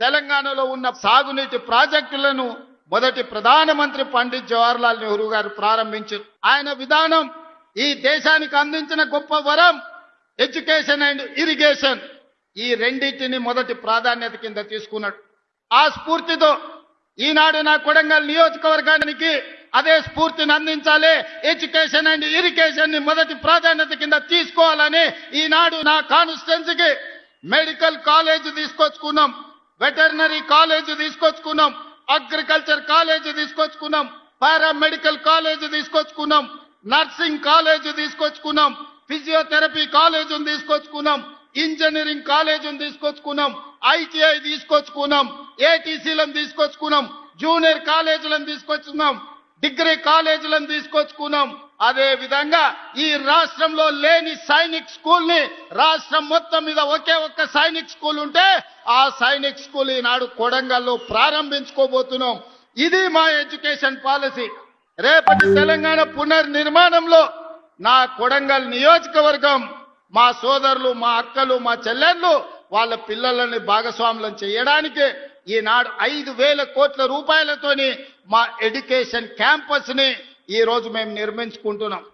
తెలంగాణలో ఉన్న సాగునీటి ప్రాజెక్టులను మొదటి ప్రధానమంత్రి పండిత్ జవహర్లాల్ నెహ్రూ గారు ప్రారంభించారు. ఆయన విధానం ఈ దేశానికి అందించిన గొప్ప వరం ఎడ్యుకేషన్ అండ్ ఇరిగేషన్. ఈ రెండింటిని మొదటి ప్రాధాన్యత కింద తీసుకున్నాడు. ఆ స్ఫూర్తితో ఈనాడు నా కొడంగల్ నియోజకవర్గానికి అదే స్ఫూర్తిని అందించాలి ఎడ్యుకేషన్ అండ్ ఇరిగేషన్ని మొదటి ప్రాధాన్యత కింద తీసుకోవాలని ఈనాడు నా కాన్స్టిట్యున్సీకి మెడికల్ కాలేజ్ తీసుకొచ్చుకున్నాం. వెటర్నరీ కాలేజ్ తీసుకొచ్చుకున్నాం. అగ్రికల్చర్ కాలేజ్ తీసుకొచ్చుకున్నాం. పారామెడికల్ కాలేజ్ తీసుకొచ్చుకున్నాం. నర్సింగ్ కాలేజ్ తీసుకొచ్చుకున్నాం. ఫిజియోథెరపీ కాలేజీని తీసుకొచ్చుకున్నాం. ఇంజనీరింగ్ కాలేజీని తీసుకొచ్చుకున్నాం. ఐటీఐ తీసుకొచ్చుకున్నాం. ఏటీసీలను తీసుకొచ్చుకున్నాం. జూనియర్ కాలేజీలను తీసుకొచ్చుకున్నాం. డిగ్రీ కాలేజీలను తీసుకొచ్చుకున్నాం. అదే విధంగా ఈ రాష్ట్రంలో లేని సైనిక్ స్కూల్ని రాష్ట్రం మొత్తం మీద ఒకే ఒక్క సైనిక్ స్కూల్ ఉంటే ఆ సైనిక్ స్కూల్ ఈనాడు కొడంగల్లో ప్రారంభించుకోబోతున్నాం. ఇది మా ఎడ్యుకేషన్ పాలసీ. రేపటి తెలంగాణ పునర్నిర్మాణంలో నా కొడంగల్ నియోజకవర్గం మా సోదరులు మా అక్కలు మా చెల్లెళ్ళు వాళ్ళ పిల్లలని భాగస్వాములను చేయడానికి ఈనాడు ఐదు వేల కోట్ల రూపాయలతోని మా ఎడ్యుకేషన్ క్యాంపస్ ఈ రోజు మేము నిర్మించుకుంటున్నాం.